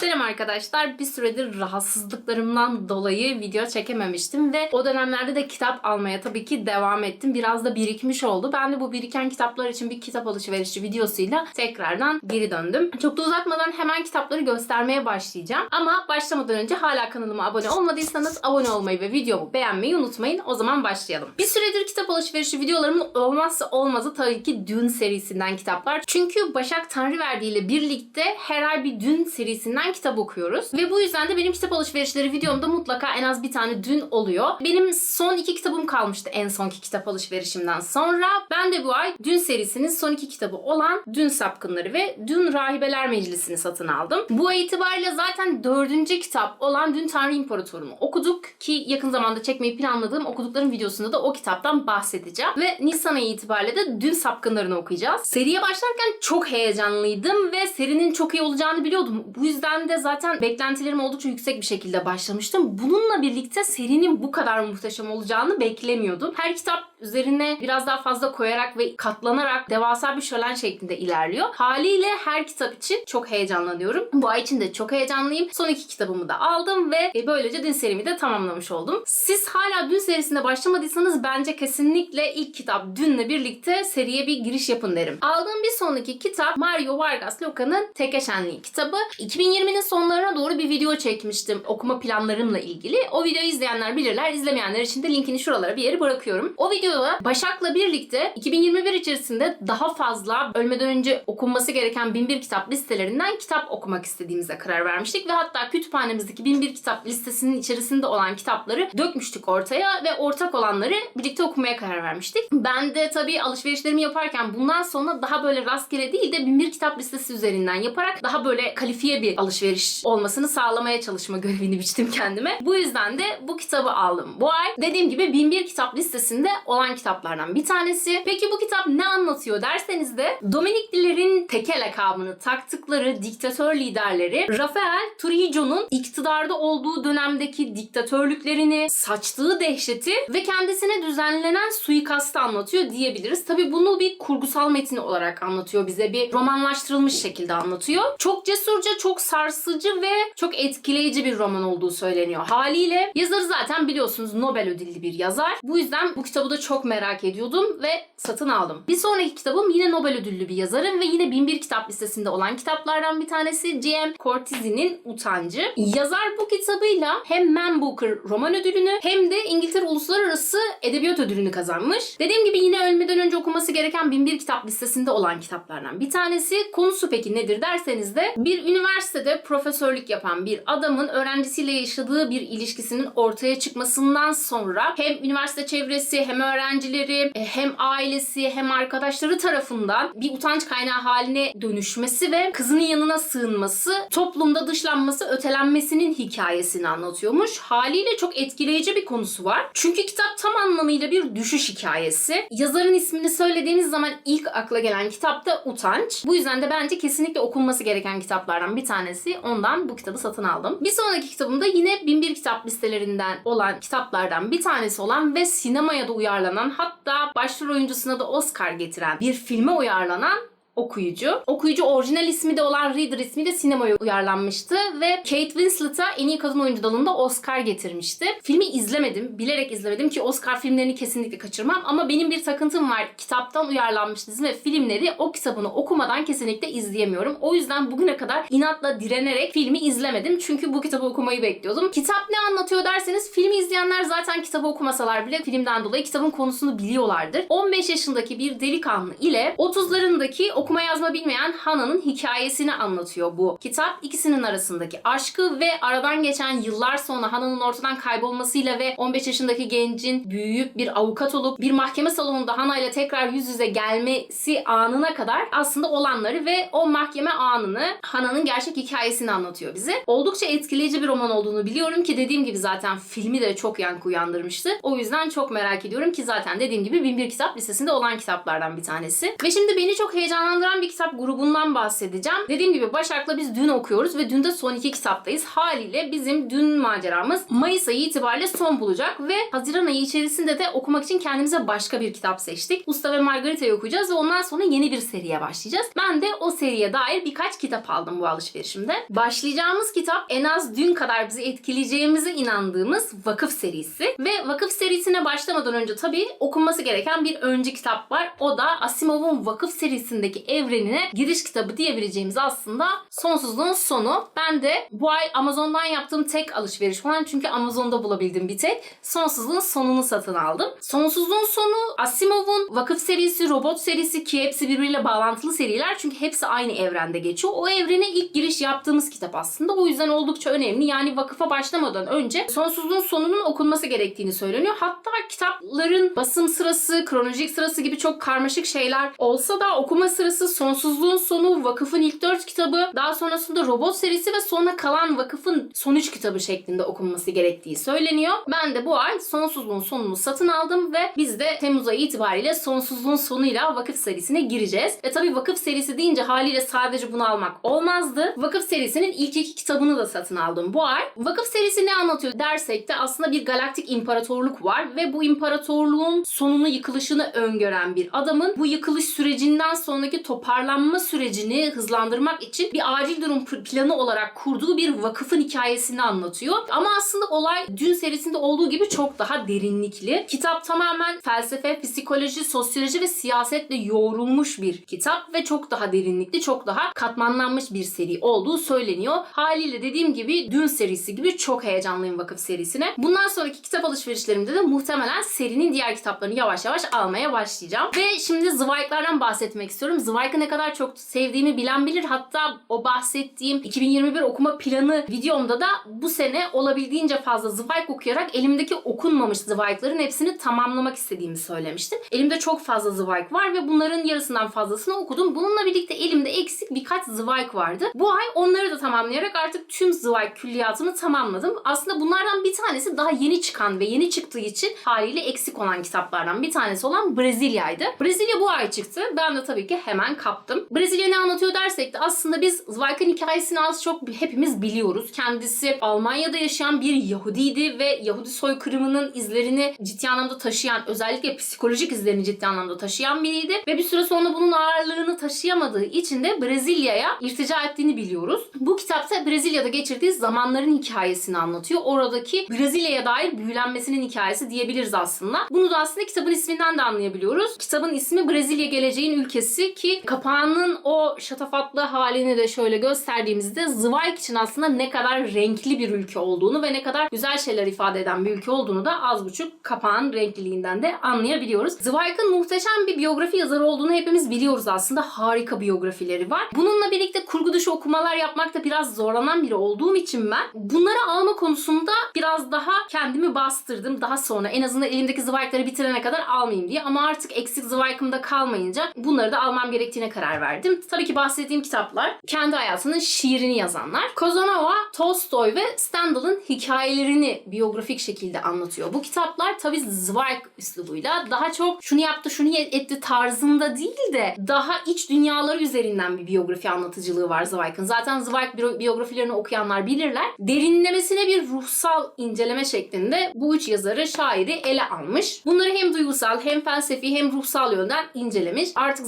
Selam arkadaşlar. Bir süredir rahatsızlıklarımdan dolayı video çekememiştim ve o dönemlerde de kitap almaya tabii ki devam ettim. Biraz da birikmiş oldu. Ben de bu biriken kitaplar için bir kitap alışverişi videosuyla tekrardan geri döndüm. Çok da uzatmadan hemen kitapları göstermeye başlayacağım. Ama başlamadan önce hala kanalıma abone olmadıysanız abone olmayı ve videomu beğenmeyi unutmayın. O zaman başlayalım. Bir süredir kitap alışverişi videolarımın olmazsa olmazı tabii ki Dün serisinden kitaplar. Çünkü Başak Tanrıverdi ile birlikte her ay bir Dün serisinden kitap okuyoruz. Ve bu yüzden de benim kitap alışverişleri videomda mutlaka en az bir tane Dün oluyor. Benim son iki kitabım kalmıştı en sonki kitap alışverişimden sonra. Ben de bu ay Dün serisinin son iki kitabı olan Dün Sapkınları ve Dün Rahibeler Meclisi'ni satın aldım. Bu ay itibariyle zaten dördüncü kitap olan Dün Tanrı İmparatorluğu'nu okuduk ki yakın zamanda çekmeyi planladığım okuduklarım videosunda da o kitaptan bahsedeceğim. Ve Nisan ayı itibariyle de Dün Sapkınlarını okuyacağız. Seriye başlarken çok heyecanlıydım ve serinin çok iyi olacağını biliyordum. Bu yüzden de zaten beklentilerim oldukça yüksek bir şekilde başlamıştım. Bununla birlikte serinin bu kadar muhteşem olacağını beklemiyordum. Her kitap üzerine biraz daha fazla koyarak ve katlanarak devasa bir şölen şeklinde ilerliyor. Haliyle her kitap için çok heyecanlanıyorum. Bu ay için de çok heyecanlıyım. Son iki kitabımı da aldım ve e, böylece dün serimi de tamamlamış oldum. Siz hala dün serisine başlamadıysanız bence kesinlikle ilk kitap dünle birlikte seriye bir giriş yapın derim. Aldığım bir sonraki kitap Mario Vargas Llosa'nın Tekeşenliği kitabı. 2020'nin sonlarına doğru bir video çekmiştim okuma planlarımla ilgili. O videoyu izleyenler bilirler. İzlemeyenler için de linkini şuralara bir yere bırakıyorum. O videoda Başak'la birlikte 2021 içerisinde daha fazla ölmeden önce okunması gereken 1001 kitap listelerinden kitap okumak istediğimize karar vermiştik ve hatta kütüphanemizdeki 1001 kitap listesinin içerisinde olan kitapları dökmüştük ortaya ve ortak olanları birlikte okumaya karar vermiştik. Ben de tabii alışverişlerimi yaparken bundan sonra daha böyle rastgele değil de 1001 kitap listesi üzerinden yaparak daha böyle kalifiye bir alışveriş olmasını sağlamaya çalışma görevini biçtim kendime. Bu yüzden de bu kitabı aldım. Bu ay dediğim gibi 1001 kitap listesinde olan kitaplardan bir tanesi. Peki bu kitap ne anlatıyor derseniz de Dominiklilerin teke lakabını taktıkları diktatör liderleri Rafael Trujillo'nun iktidarda olduğu dönemdeki diktatörlüklerini, saçtığı dehşeti ve kendisine düzenlenen suikastı anlatıyor diyebiliriz. Tabi bunu bir kurgusal metin olarak anlatıyor bize. Bir romanlaştırılmış şekilde anlatıyor. Çok cesurca, çok sarsıcı ve çok etkileyici bir roman olduğu söyleniyor. Haliyle yazarı zaten biliyorsunuz Nobel ödüllü bir yazar. Bu yüzden bu kitabı da çok merak ediyordum ve satın aldım. Bir sonraki kitabım yine Nobel ödüllü bir yazarın ve yine 1001 kitap listesinde olan kitaplardan bir tanesi G.M. Cortizzi'nin Utancı. Yazar bu kitabıyla hem Man Booker roman ödülünü hem de İngiltere Uluslararası Edebiyat Ödülünü kazanmış. Dediğim gibi yine ölmeden önce okuması gereken 1001 kitap listesinde olan kitaplardan bir tanesi. Konusu peki nedir derseniz de bir üniversitede profesörlük yapan bir adamın öğrencisiyle yaşadığı bir ilişkisinin ortaya çıkmasından sonra hem üniversite çevresi hem öğrencileri e, hem ailesi hem arkadaşları tarafından bir utanç kaynağı haline dönüşmesi ve kızının yanına sığınması, toplumda dışlanması, ötelenmesinin hikayesini anlatıyormuş. Haliyle çok etkileyici bir konusu var. Çünkü kitap tam anlamıyla bir düşüş hikayesi. Yazarın ismini söylediğimiz zaman ilk akla gelen kitap da Utanç. Bu yüzden de bence kesinlikle okunması gereken kitaplardan bir tanesi. Ondan bu kitabı satın aldım. Bir sonraki kitabımda yine 1001 kitap listelerinden olan kitaplardan bir tanesi olan ve sinemaya da uyarlanan hatta başrol oyuncusuna da Oscar getiren bir filme uyarlanan okuyucu. Okuyucu orijinal ismi de olan Reader ismi de sinemaya uyarlanmıştı ve Kate Winslet'a en iyi kadın oyuncu dalında Oscar getirmişti. Filmi izlemedim. Bilerek izlemedim ki Oscar filmlerini kesinlikle kaçırmam ama benim bir takıntım var. Kitaptan uyarlanmış dizi ve filmleri o kitabını okumadan kesinlikle izleyemiyorum. O yüzden bugüne kadar inatla direnerek filmi izlemedim. Çünkü bu kitabı okumayı bekliyordum. Kitap ne anlatıyor derseniz filmi izleyenler zaten kitabı okumasalar bile filmden dolayı kitabın konusunu biliyorlardır. 15 yaşındaki bir delikanlı ile 30'larındaki okuma yazma bilmeyen Hana'nın hikayesini anlatıyor bu kitap. İkisinin arasındaki aşkı ve aradan geçen yıllar sonra Hana'nın ortadan kaybolmasıyla ve 15 yaşındaki gencin büyüyüp bir avukat olup bir mahkeme salonunda Hana ile tekrar yüz yüze gelmesi anına kadar aslında olanları ve o mahkeme anını Hana'nın gerçek hikayesini anlatıyor bize. Oldukça etkileyici bir roman olduğunu biliyorum ki dediğim gibi zaten filmi de çok yankı uyandırmıştı. O yüzden çok merak ediyorum ki zaten dediğim gibi 1001 kitap listesinde olan kitaplardan bir tanesi. Ve şimdi beni çok heyecanlandıran heyecanlandıran bir kitap grubundan bahsedeceğim. Dediğim gibi Başak'la biz dün okuyoruz ve dün de son iki kitaptayız. Haliyle bizim dün maceramız Mayıs ayı itibariyle son bulacak ve Haziran ayı içerisinde de okumak için kendimize başka bir kitap seçtik. Usta ve Margarita'yı okuyacağız ve ondan sonra yeni bir seriye başlayacağız. Ben de o seriye dair birkaç kitap aldım bu alışverişimde. Başlayacağımız kitap en az dün kadar bizi etkileyeceğimize inandığımız Vakıf serisi ve Vakıf serisine başlamadan önce tabii okunması gereken bir öncü kitap var. O da Asimov'un Vakıf serisindeki evrenine giriş kitabı diyebileceğimiz aslında Sonsuzluğun Sonu. Ben de bu ay Amazon'dan yaptığım tek alışveriş olan çünkü Amazon'da bulabildim bir tek. Sonsuzluğun Sonu'nu satın aldım. Sonsuzluğun Sonu Asimov'un Vakıf serisi, Robot serisi ki hepsi birbiriyle bağlantılı seriler çünkü hepsi aynı evrende geçiyor. O evrene ilk giriş yaptığımız kitap aslında. O yüzden oldukça önemli. Yani vakıfa başlamadan önce Sonsuzluğun Sonu'nun okunması gerektiğini söyleniyor. Hatta kitapların basım sırası, kronolojik sırası gibi çok karmaşık şeyler olsa da okuma sırası Sonsuzluğun Sonu, Vakıf'ın ilk dört kitabı, daha sonrasında Robot serisi ve sonra kalan Vakıf'ın son üç kitabı şeklinde okunması gerektiği söyleniyor. Ben de bu ay Sonsuzluğun Sonu'nu satın aldım ve biz de Temmuz ayı itibariyle Sonsuzluğun Sonu'yla Vakıf serisine gireceğiz. E tabi Vakıf serisi deyince haliyle sadece bunu almak olmazdı. Vakıf serisinin ilk iki kitabını da satın aldım bu ay. Vakıf serisi ne anlatıyor dersek de aslında bir galaktik imparatorluk var ve bu imparatorluğun sonunu yıkılışını öngören bir adamın bu yıkılış sürecinden sonraki toparlanma sürecini hızlandırmak için bir acil durum planı olarak kurduğu bir vakıfın hikayesini anlatıyor. Ama aslında olay dün serisinde olduğu gibi çok daha derinlikli. Kitap tamamen felsefe, psikoloji, sosyoloji ve siyasetle yoğrulmuş bir kitap ve çok daha derinlikli, çok daha katmanlanmış bir seri olduğu söyleniyor. Haliyle dediğim gibi dün serisi gibi çok heyecanlıyım vakıf serisine. Bundan sonraki kitap alışverişlerimde de muhtemelen serinin diğer kitaplarını yavaş yavaş almaya başlayacağım. Ve şimdi Zweig'lardan bahsetmek istiyorum. Zweig'ı ne kadar çok sevdiğimi bilen bilir. Hatta o bahsettiğim 2021 okuma planı videomda da bu sene olabildiğince fazla Zweig okuyarak elimdeki okunmamış Zweig'ların hepsini tamamlamak istediğimi söylemiştim. Elimde çok fazla Zweig var ve bunların yarısından fazlasını okudum. Bununla birlikte elimde eksik birkaç Zweig vardı. Bu ay onları da tamamlayarak artık tüm Zweig külliyatımı tamamladım. Aslında bunlardan bir tanesi daha yeni çıkan ve yeni çıktığı için haliyle eksik olan kitaplardan bir tanesi olan Brezilya'ydı. Brezilya bu ay çıktı. Ben de tabii ki hemen kaptım. Brezilya ne anlatıyor dersek de aslında biz Zweig'ın hikayesini az çok hepimiz biliyoruz. Kendisi Almanya'da yaşayan bir Yahudiydi ve Yahudi soykırımının izlerini ciddi anlamda taşıyan, özellikle psikolojik izlerini ciddi anlamda taşıyan biriydi. Ve bir süre sonra bunun ağırlığını taşıyamadığı için de Brezilya'ya irtica ettiğini biliyoruz. Bu kitapta Brezilya'da geçirdiği zamanların hikayesini anlatıyor. Oradaki Brezilya'ya dair büyülenmesinin hikayesi diyebiliriz aslında. Bunu da aslında kitabın isminden de anlayabiliyoruz. Kitabın ismi Brezilya geleceğin ülkesi ki kapağının o şatafatlı halini de şöyle gösterdiğimizde Zweig için aslında ne kadar renkli bir ülke olduğunu ve ne kadar güzel şeyler ifade eden bir ülke olduğunu da az buçuk kapağın renkliliğinden de anlayabiliyoruz. Zweig'ın muhteşem bir biyografi yazarı olduğunu hepimiz biliyoruz aslında. Harika biyografileri var. Bununla birlikte kurgu dışı okumalar yapmakta biraz zorlanan biri olduğum için ben bunları alma konusunda biraz daha kendimi bastırdım. Daha sonra en azından elimdeki Zweig'ları bitirene kadar almayayım diye. Ama artık eksik Zweig'ımda kalmayınca bunları da almam gerektiğine karar verdim. Tabii ki bahsettiğim kitaplar kendi hayatının şiirini yazanlar. Kozanova, Tolstoy ve Stendhal'ın hikayelerini biyografik şekilde anlatıyor. Bu kitaplar tabii Zweig üslubuyla daha çok şunu yaptı, şunu etti tarzında değil de daha iç dünyaları üzerinden bir biyografi anlatıcılığı var Zweig'ın. Zaten Zweig biyo- biyografilerini okuyanlar bilirler. Derinlemesine bir ruhsal inceleme şeklinde bu üç yazarı, şairi ele almış. Bunları hem duygusal hem felsefi hem ruhsal yönden incelemiş. Artık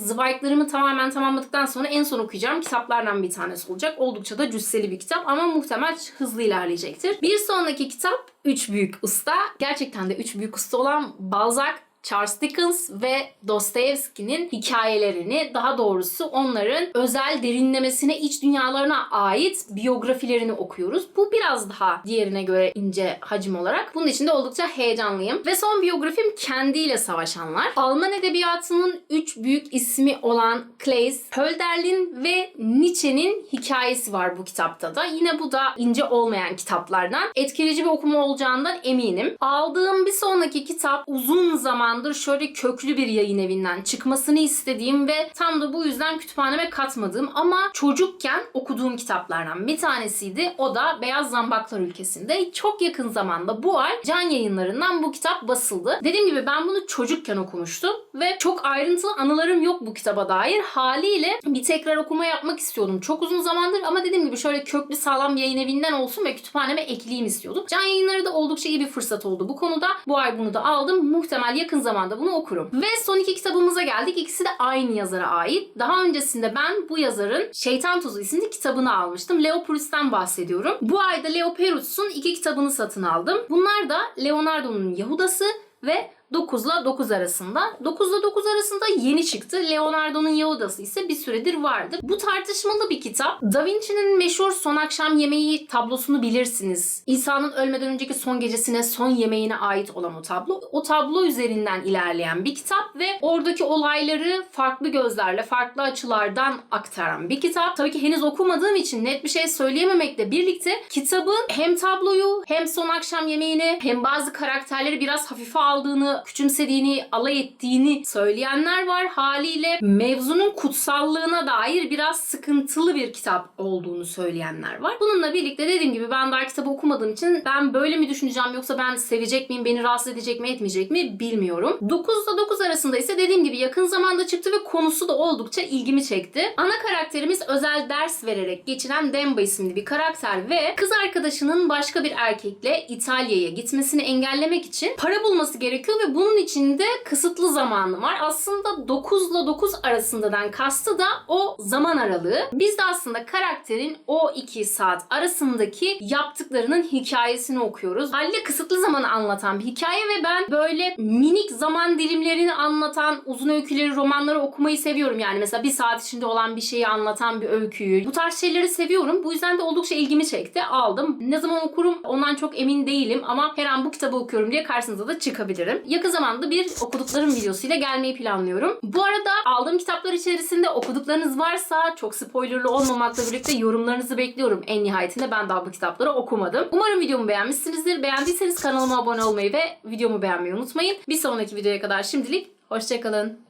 Zweig'larımı tamamen tamamladıktan sonra en son okuyacağım kitaplardan bir tanesi olacak. Oldukça da cüsseli bir kitap ama muhtemel hızlı ilerleyecektir. Bir sonraki kitap Üç Büyük Usta. Gerçekten de üç büyük usta olan Balzac, Charles Dickens ve Dostoyevski'nin hikayelerini, daha doğrusu onların özel derinlemesine iç dünyalarına ait biyografilerini okuyoruz. Bu biraz daha diğerine göre ince hacim olarak. Bunun için de oldukça heyecanlıyım. Ve son biyografim kendiyle savaşanlar. Alman edebiyatının üç büyük ismi olan Claes, Hölderlin ve Nietzsche'nin hikayesi var bu kitapta da. Yine bu da ince olmayan kitaplardan. Etkileyici bir okuma olacağından eminim. Aldığım bir sonraki kitap uzun zaman zamandır şöyle köklü bir yayın evinden çıkmasını istediğim ve tam da bu yüzden kütüphaneme katmadığım ama çocukken okuduğum kitaplardan bir tanesiydi. O da Beyaz Zambaklar Ülkesi'nde. Çok yakın zamanda bu ay Can Yayınları'ndan bu kitap basıldı. Dediğim gibi ben bunu çocukken okumuştum ve çok ayrıntılı anılarım yok bu kitaba dair. Haliyle bir tekrar okuma yapmak istiyordum çok uzun zamandır ama dediğim gibi şöyle köklü sağlam yayın evinden olsun ve kütüphaneme ekleyeyim istiyordum. Can Yayınları da oldukça iyi bir fırsat oldu bu konuda. Bu ay bunu da aldım. Muhtemel yakın zamanda bunu okurum. Ve son iki kitabımıza geldik. İkisi de aynı yazara ait. Daha öncesinde ben bu yazarın Şeytan Tuzu isimli kitabını almıştım. Leo Proust'tan bahsediyorum. Bu ayda Leo Peruz'un iki kitabını satın aldım. Bunlar da Leonardo'nun Yahudası ve 9 ile 9 arasında. 9 ile 9 arasında yeni çıktı. Leonardo'nun Yahudası ise bir süredir vardı. Bu tartışmalı bir kitap. Da Vinci'nin meşhur Son Akşam Yemeği tablosunu bilirsiniz. İsa'nın ölmeden önceki son gecesine, son yemeğine ait olan o tablo. O tablo üzerinden ilerleyen bir kitap ve oradaki olayları farklı gözlerle, farklı açılardan aktaran bir kitap. Tabii ki henüz okumadığım için net bir şey söyleyememekle birlikte kitabın hem tabloyu hem son akşam yemeğini hem bazı karakterleri biraz hafife aldığını küçümsediğini, alay ettiğini söyleyenler var. Haliyle mevzunun kutsallığına dair biraz sıkıntılı bir kitap olduğunu söyleyenler var. Bununla birlikte dediğim gibi ben daha kitabı okumadığım için ben böyle mi düşüneceğim yoksa ben sevecek miyim, beni rahatsız edecek mi etmeyecek mi bilmiyorum. 9 ile 9 arasında ise dediğim gibi yakın zamanda çıktı ve konusu da oldukça ilgimi çekti. Ana karakterimiz özel ders vererek geçinen Demba isimli bir karakter ve kız arkadaşının başka bir erkekle İtalya'ya gitmesini engellemek için para bulması gerekiyor ve bunun için de kısıtlı zamanı var. Aslında 9 ile 9 arasındadan kastı da o zaman aralığı. Biz de aslında karakterin o 2 saat arasındaki yaptıklarının hikayesini okuyoruz. Halde kısıtlı zamanı anlatan bir hikaye ve ben böyle minik zaman dilimlerini anlatan uzun öyküleri, romanları okumayı seviyorum. Yani mesela bir saat içinde olan bir şeyi anlatan bir öyküyü. Bu tarz şeyleri seviyorum. Bu yüzden de oldukça ilgimi çekti. Aldım. Ne zaman okurum ondan çok emin değilim ama her an bu kitabı okuyorum diye karşınıza da çıkabilirim. Yakın zamanda bir okuduklarım videosuyla gelmeyi planlıyorum. Bu arada aldığım kitaplar içerisinde okuduklarınız varsa çok spoilerlı olmamakla birlikte yorumlarınızı bekliyorum. En nihayetinde ben daha bu kitapları okumadım. Umarım videomu beğenmişsinizdir. Beğendiyseniz kanalıma abone olmayı ve videomu beğenmeyi unutmayın. Bir sonraki videoya kadar şimdilik hoşçakalın.